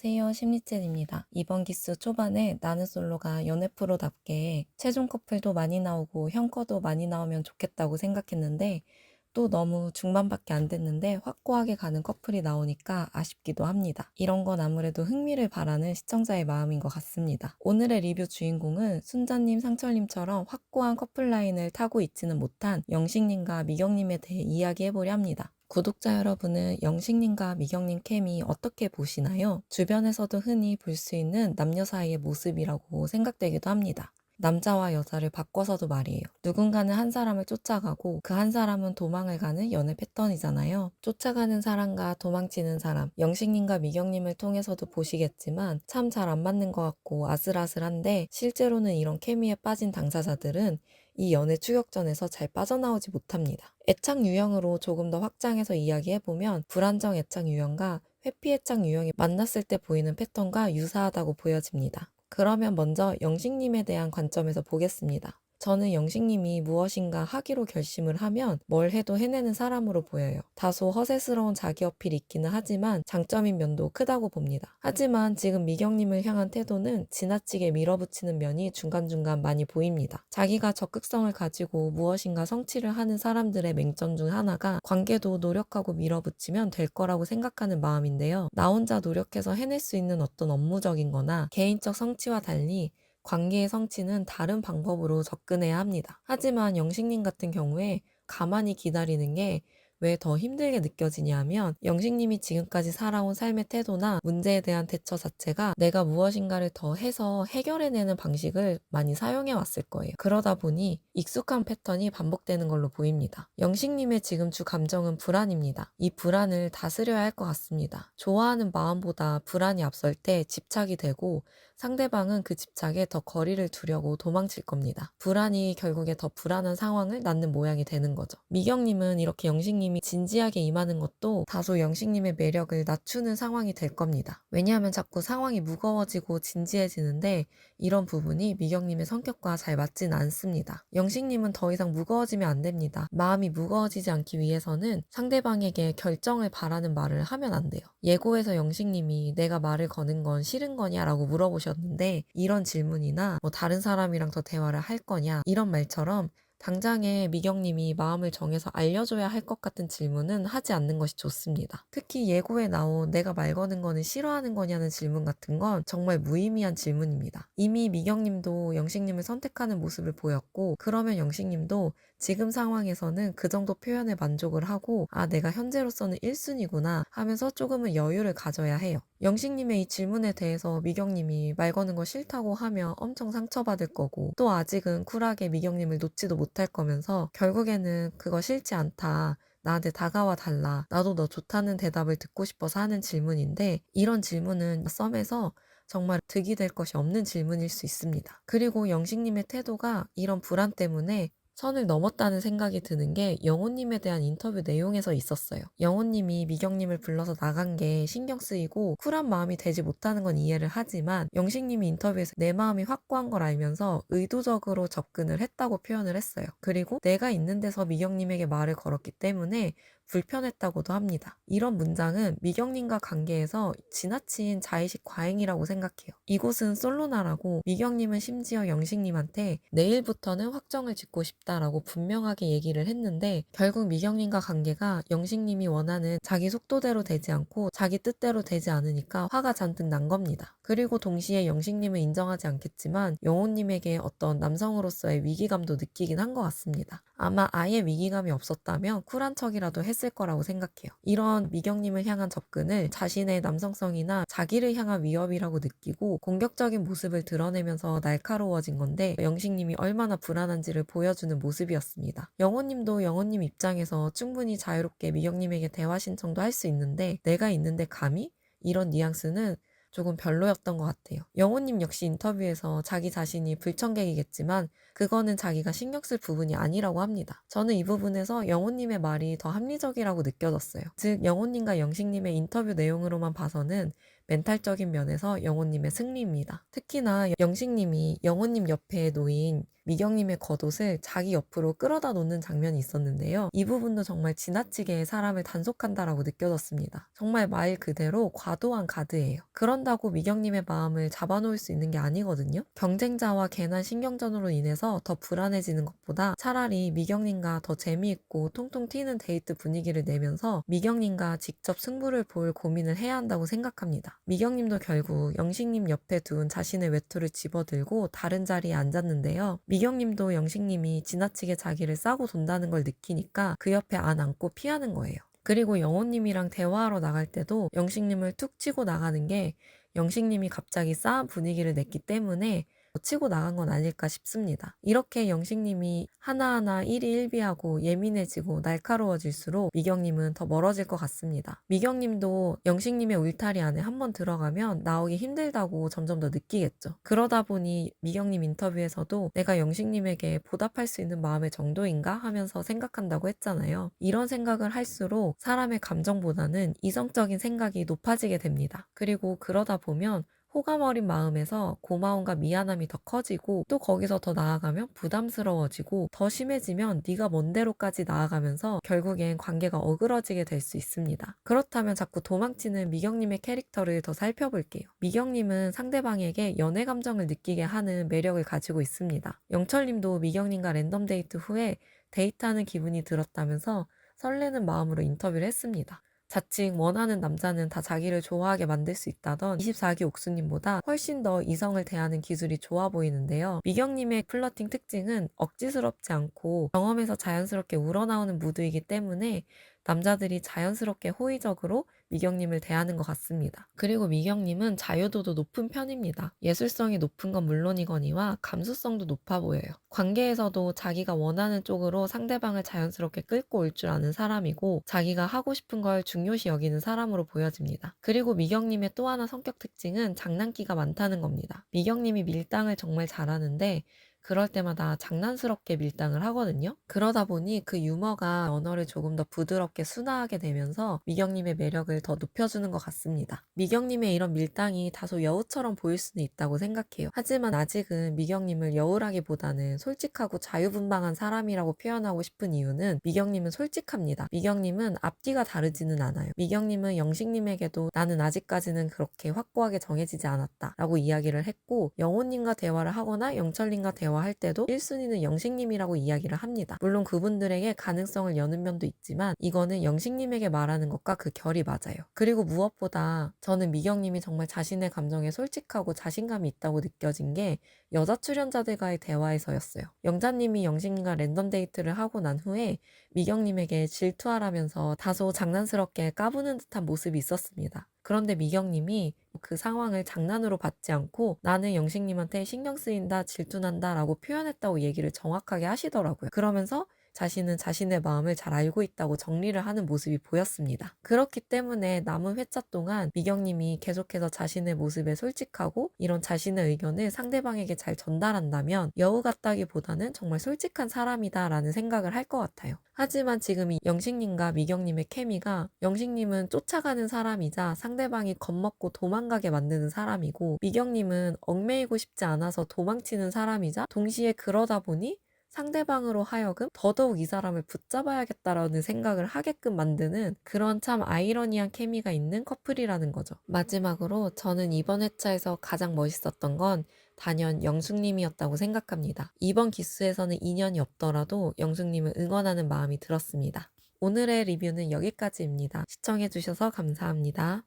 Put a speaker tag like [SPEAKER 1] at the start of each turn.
[SPEAKER 1] 안녕하세요. 심리챗입니다. 이번 기스 초반에 나는 솔로가 연애 프로답게 최종 커플도 많이 나오고 형커도 많이 나오면 좋겠다고 생각했는데 또 너무 중반밖에 안 됐는데 확고하게 가는 커플이 나오니까 아쉽기도 합니다. 이런 건 아무래도 흥미를 바라는 시청자의 마음인 것 같습니다. 오늘의 리뷰 주인공은 순자님, 상철님처럼 확고한 커플 라인을 타고 있지는 못한 영식님과 미경님에 대해 이야기해보려 합니다. 구독자 여러분은 영식님과 미경님 케미 어떻게 보시나요? 주변에서도 흔히 볼 수 있는 남녀 사이의 모습이라고 생각되기도 합니다. 남자와 여자를 바꿔서도 말이에요. 누군가는 한 사람을 쫓아가고 그 한 사람은 도망을 가는 연애 패턴이잖아요. 쫓아가는 사람과 도망치는 사람, 영식님과 미경님을 통해서도 보시겠지만 참 잘 안 맞는 것 같고 아슬아슬한데 실제로는 이런 케미에 빠진 당사자들은 이 연애 추격전에서 잘 빠져나오지 못합니다. 애착 유형으로 조금 더 확장해서 이야기해보면 불안정 애착 유형과 회피 애착 유형이 만났을 때 보이는 패턴과 유사하다고 보여집니다. 그러면 먼저 영식님에 대한 관점에서 보겠습니다. 저는 영식님이 무엇인가 하기로 결심을 하면 뭘 해도 해내는 사람으로 보여요. 다소 허세스러운 자기 어필이 있기는 하지만 장점인 면도 크다고 봅니다. 하지만 지금 미경님을 향한 태도는 지나치게 밀어붙이는 면이 중간중간 많이 보입니다. 자기가 적극성을 가지고 무엇인가 성취를 하는 사람들의 맹점 중 하나가 관계도 노력하고 밀어붙이면 될 거라고 생각하는 마음인데요. 나 혼자 노력해서 해낼 수 있는 어떤 업무적인 거나 개인적 성취와 달리 관계의 성취는 다른 방법으로 접근해야 합니다. 하지만 영식님 같은 경우에 가만히 기다리는 게 왜 더 힘들게 느껴지냐면 영식님이 지금까지 살아온 삶의 태도나 문제에 대한 대처 자체가 내가 무엇인가를 더 해서 해결해내는 방식을 많이 사용해 왔을 거예요. 그러다 보니 익숙한 패턴이 반복되는 걸로 보입니다. 영식님의 지금 주 감정은 불안입니다. 이 불안을 다스려야 할 것 같습니다. 좋아하는 마음보다 불안이 앞설 때 집착이 되고 상대방은 그 집착에 더 거리를 두려고 도망칠 겁니다. 불안이 결국에 더 불안한 상황을 낳는 모양이 되는 거죠. 미경님은 이렇게 영식님 이 진지하게 임하는 것도 다소 영식님의 매력을 낮추는 상황이 될 겁니다. 왜냐하면 자꾸 상황이 무거워지고 진지해지는데 이런 부분이 미경님의 성격과 잘 맞지는 않습니다. 영식님은 더 이상 무거워지면 안 됩니다. 마음이 무거워지지 않기 위해서는 상대방에게 결정을 바라는 말을 하면 안 돼요. 예고에서 영식님이 내가 말을 거는 건 싫은 거냐라고 물어보셨는데 이런 질문이나 뭐 다른 사람이랑 더 대화를 할 거냐 이런 말처럼 당장에 미경님이 마음을 정해서 알려줘야 할 것 같은 질문은 하지 않는 것이 좋습니다. 특히 예고에 나온 내가 말 거는 거는 싫어하는 거냐는 질문 같은 건 정말 무의미한 질문입니다. 이미 미경님도 영식님을 선택하는 모습을 보였고 그러면 영식님도 지금 상황에서는 그 정도 표현에 만족을 하고 아 내가 현재로서는 1순위구나 하면서 조금은 여유를 가져야 해요. 영식님의 이 질문에 대해서 미경님이 말 거는 거 싫다고 하면 엄청 상처받을 거고 또 아직은 쿨하게 미경님을 놓지도 못할 거면서 결국에는 그거 싫지 않다. 나한테 다가와 달라. 나도 너 좋다는 대답을 듣고 싶어서 하는 질문인데 이런 질문은 썸에서 정말 득이 될 것이 없는 질문일 수 있습니다. 그리고 영식님의 태도가 이런 불안 때문에 선을 넘었다는 생각이 드는 게 영호님에 대한 인터뷰 내용에서 있었어요. 영호님이 미경님을 불러서 나간 게 신경 쓰이고 쿨한 마음이 되지 못하는 건 이해를 하지만 영식님이 인터뷰에서 내 마음이 확고한 걸 알면서 의도적으로 접근을 했다고 표현을 했어요. 그리고 내가 있는 데서 미경님에게 말을 걸었기 때문에 불편했다고도 합니다. 이런 문장은 미경님과 관계에서 지나친 자의식 과잉이라고 생각해요. 이곳은 솔로나라고 미경님은 심지어 영식님한테 내일부터는 확정을 짓고 싶 다라고 분명하게 얘기를 했는데 결국 미경님과 관계가 영식님이 원하는 자기 속도대로 되지 않고 자기 뜻대로 되지 않으니까 화가 잔뜩 난 겁니다. 그리고 동시에 영식님은 인정하지 않겠지만 영호님에게 어떤 남성으로서의 위기감도 느끼긴 한 것 같습니다. 아마 아예 위기감이 없었다면 쿨한 척이라도 했을 거라고 생각해요. 이런 미경님을 향한 접근을 자신의 남성성이나 자기를 향한 위협이라고 느끼고 공격적인 모습을 드러내면서 날카로워진 건데 영식님이 얼마나 불안한지를 보여주는 모습이었습니다. 영호님도 영호님 입장에서 충분히 자유롭게 미경님에게 대화 신청도 할 수 있는데 내가 있는데 감히? 이런 뉘앙스는 조금 별로였던 것 같아요. 영호님 역시 인터뷰에서 자기 자신이 불청객이겠지만 그거는 자기가 신경 쓸 부분이 아니라고 합니다. 저는 이 부분에서 영호님의 말이 더 합리적이라고 느껴졌어요. 즉 영호님과 영식님의 인터뷰 내용으로만 봐서는 멘탈적인 면에서 영호님의 승리입니다. 특히나 영식님이 영호님 옆에 놓인 미경님의 겉옷을 자기 옆으로 끌어다 놓는 장면이 있었는데요. 이 부분도 정말 지나치게 사람을 단속한다라고 느껴졌습니다. 정말 말 그대로 과도한 가드예요. 그런다고 미경님의 마음을 잡아놓을 수 있는 게 아니거든요. 경쟁자와 괜한 신경전으로 인해서 더 불안해지는 것보다 차라리 미경님과 더 재미있고 통통 튀는 데이트 분위기를 내면서 미경님과 직접 승부를 볼 고민을 해야 한다고 생각합니다. 미경님도 결국 영식님 옆에 둔 자신의 외투를 집어들고 다른 자리에 앉았는데요. 미경님도 영식님이 지나치게 자기를 싸고 돈다는 걸 느끼니까 그 옆에 안 앉고 피하는 거예요. 그리고 영호님이랑 대화하러 나갈 때도 영식님을 툭 치고 나가는 게 영식님이 갑자기 싸한 분위기를 냈기 때문에 치고 나간 건 아닐까 싶습니다. 이렇게 영식님이 하나하나 일희일비하고 예민해지고 날카로워질수록 미경님은 더 멀어질 것 같습니다. 미경님도 영식님의 울타리 안에 한번 들어가면 나오기 힘들다고 점점 더 느끼겠죠. 그러다 보니 미경님 인터뷰에서도 내가 영식님에게 보답할 수 있는 마음의 정도인가 하면서 생각한다고 했잖아요. 이런 생각을 할수록 사람의 감정보다는 이성적인 생각이 높아지게 됩니다. 그리고 그러다 보면 호감 어린 마음에서 고마움과 미안함이 더 커지고 또 거기서 더 나아가면 부담스러워지고 더 심해지면 네가 먼데로까지 나아가면서 결국엔 관계가 어그러지게 될 수 있습니다. 그렇다면 자꾸 도망치는 미경님의 캐릭터를 더 살펴볼게요. 미경님은 상대방에게 연애 감정을 느끼게 하는 매력을 가지고 있습니다. 영철님도 미경님과 랜덤 데이트 후에 데이트하는 기분이 들었다면서 설레는 마음으로 인터뷰를 했습니다. 자칭 원하는 남자는 다 자기를 좋아하게 만들 수 있다던 24기 옥수님보다 훨씬 더 이성을 대하는 기술이 좋아 보이는데요. 미경님의 플러팅 특징은 억지스럽지 않고 경험에서 자연스럽게 우러나오는 무드이기 때문에 남자들이 자연스럽게 호의적으로 미경님을 대하는 것 같습니다. 그리고 미경님은 자유도도 높은 편입니다. 예술성이 높은 건 물론이거니와 감수성도 높아 보여요. 관계에서도 자기가 원하는 쪽으로 상대방을 자연스럽게 끌고 올 줄 아는 사람이고 자기가 하고 싶은 걸 중요시 여기는 사람으로 보여집니다. 그리고 미경님의 또 하나 성격 특징은 장난기가 많다는 겁니다. 미경님이 밀당을 정말 잘하는데 그럴 때마다 장난스럽게 밀당을 하거든요. 그러다 보니 그 유머가 언어를 조금 더 부드럽게 순화하게 되면서 미경님의 매력을 더 높여주는 것 같습니다. 미경님의 이런 밀당이 다소 여우처럼 보일 수는 있다고 생각해요. 하지만 아직은 미경님을 여우라기보다는 솔직하고 자유분방한 사람이라고 표현하고 싶은 이유는 미경님은 솔직합니다. 미경님은 앞뒤가 다르지는 않아요. 미경님은 영식님에게도 나는 아직까지는 그렇게 확고하게 정해지지 않았다 라고 이야기를 했고 영호님과 대화를 하거나 영철님과 대화 할 때도 1순위는 영식님이라고 이야기를 합니다. 물론 그분들에게 가능성을 여는 면도 있지만 이거는 영식님에게 말하는 것과 그 결이 맞아요. 그리고 무엇보다 저는 미경님이 정말 자신의 감정에 솔직하고 자신감이 있다고 느껴진 게 여자 출연자들과의 대화에서였어요. 영자님이 영식님과 랜덤 데이트를 하고 난 후에 미경님에게 질투하라면서 다소 장난스럽게 까부는 듯한 모습이 있었습니다. 그런데 미경님이 그 상황을 장난으로 받지 않고 나는 영식님한테 신경 쓰인다, 질투난다 라고 표현했다고 얘기를 정확하게 하시더라고요. 그러면서 자신은 자신의 마음을 잘 알고 있다고 정리를 하는 모습이 보였습니다. 그렇기 때문에 남은 회차 동안 미경님이 계속해서 자신의 모습에 솔직하고 이런 자신의 의견을 상대방에게 잘 전달한다면 여우 같다기보다는 정말 솔직한 사람이다라는 생각을 할 것 같아요. 하지만 지금 이 영식님과 미경님의 케미가 영식님은 쫓아가는 사람이자 상대방이 겁먹고 도망가게 만드는 사람이고 미경님은 얽매이고 싶지 않아서 도망치는 사람이자 동시에 그러다 보니 상대방으로 하여금 더더욱 이 사람을 붙잡아야겠다라는 생각을 하게끔 만드는 그런 참 아이러니한 케미가 있는 커플이라는 거죠. 마지막으로 저는 이번 회차에서 가장 멋있었던 건 단연 영숙님이었다고 생각합니다. 이번 기수에서는 인연이 없더라도 영숙님을 응원하는 마음이 들었습니다. 오늘의 리뷰는 여기까지입니다. 시청해주셔서 감사합니다.